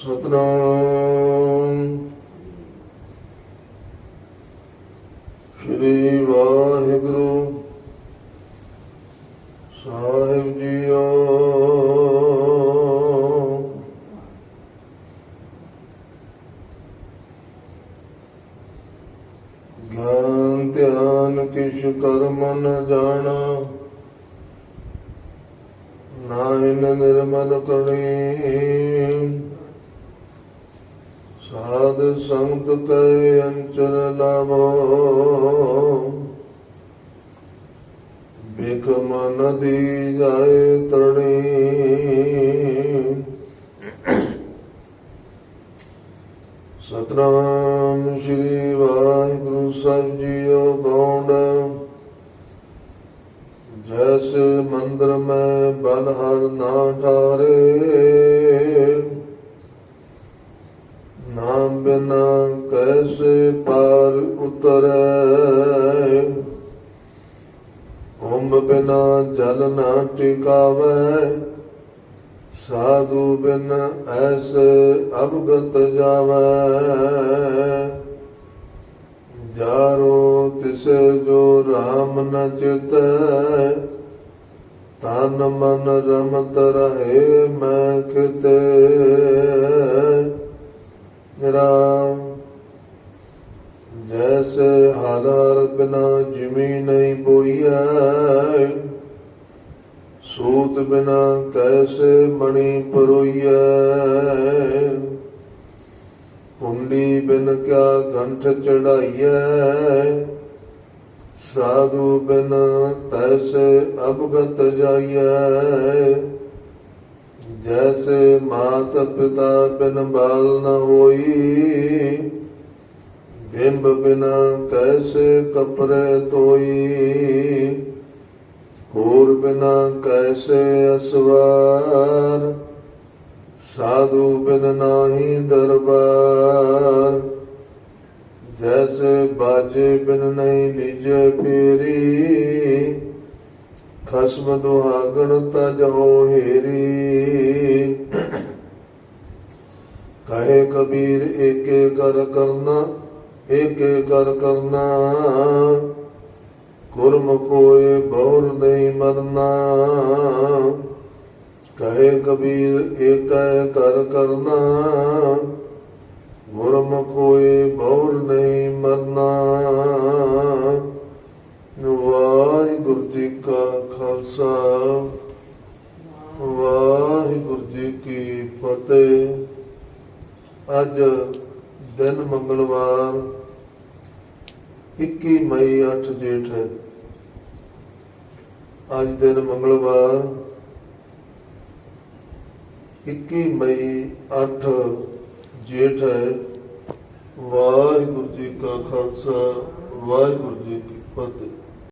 ਸਤਨਾਮ। ਸ੍ਰੀ ਵਾਹਿਗੁਰੂ ਸਾਹਿਬ ਜੀਓ। ਗਿਆਨ ਧਿਆਨ ਕਿਛ ਕਰਮ ਨ ਜਾਣਾ। ਨਾਇਨ ਨਿਰਮਲ ਕਣੀ ਸਾਧ ਸੰਤ ਕੈ ਅੰਚਰ ਲਾਭੋ ਬਿਖ ਮਨ ਦੀ ਜਾਏ ਤਰਣੀ। ਸਤਨਾਮ ਸ੍ਰੀ ਵਾਹਿਗੁਰੂ ਸਾਹਿਬ ਜੀਓ ਗੌਂਡ। ਜੈਸ ਮੰਦਰ ਮੈਂ ਬਲ ਹਰ ਨਾ ਠਾਰੇ। ਉਤਰੈ ਬਿਨਾ ਜਲ ਨਾ ਟਿਕਾਵੈ, ਸਾਧੂ ਬਿਨ ਐਸੇ ਅਵਗਤ ਜਾਵੈ। ਜਾਰੋ ਤਿਸੇ ਜੋ RAM ਨ ਚਿਤੈ, ਤਨ ਮਨ ਰਮਤ ਰਹੇ ਮੈਂ ਕਿਤੇ ਰਾਮ ਜੈਸੇ ਹਰ ਹਰ ਬਿਨਾ ਜਿਮੀ ਨਹੀਂ ਬੋਈਐ। ਸੂਤ ਬਿਨਾ ਕੈਸੇ ਮਣੀ ਪਰੋਈਐ। ਕੁੰਡੀ ਬਿਨ ਕਿਆ ਘੰਟ ਚੜਾਈਐ। ਸਾਧੂ ਬਿਨ ਤੈਸੇ ਅਬਗਤ ਜਾਈਐ। ਜੈਸੇ ਮਾਤ ਪਿਤਾ ਬਿਨ ਬਾਲ ਨ ਹੋਈ। ਬਿੰਬ ਬਿਨਾ ਕੈਸੇ ਕਪਰੇ ਤੋਈ ਹੋਰ ਬਿਨਾ ਕੈਸੇ ਅਸਵਾਰ? ਸਾਧੂ ਬਿਨ ਨਾਹੀ ਦਰਬਾਰ? ਜੈਸੇ ਬਾਜੇ ਬਿਨ ਨਹੀਂ ਨਿਜ ਫੇਰੀ ਖਸਮ ਦੁਹਾਗਣ ਤਜ ਹੋ ਹੇਰੀ? ਕਹੇ ਕਬੀਰ ਏਕੇ ਕਰ ਕਰਨਾ ਏਕੇ ਕਰ ਕਰਨਾ। ਗੁਰਮ ਕੋਏ ਬਹੁਰ ਨਹੀਂ ਮਰਨਾ। ਕਹੇ ਕਬੀਰ ਏਕੈ ਕਰ ਕਰਨਾ। ਗੁਰਮ ਕੋਏ ਬਹੁਰ ਨਹੀਂ ਮਰਨਾ। ਵਾਹਿਗੁਰੂ ਜੀ ਕਾ ਖਾਲਸਾ। ਵਾਹਿਗੁਰੂ ਜੀ ਕੀ ਫਤਿਹ। ਅੱਜ ਦਿਨ ਮੰਗਲਵਾਰ 21 ਮਈ 8 ਜੇਠ ਹੈ। ਅੱਜ ਦਿਨ ਮੰਗਲਵਾਰ 21 ਮਈ 8 ਜੇਠ ਹੈ। ਵਾਹਿਗੁਰੂ ਜੀ ਕਾ ਖਾਲਸਾ, ਵਾਹਿਗੁਰੂ ਜੀ ਕੀ ਫਤਿਹ।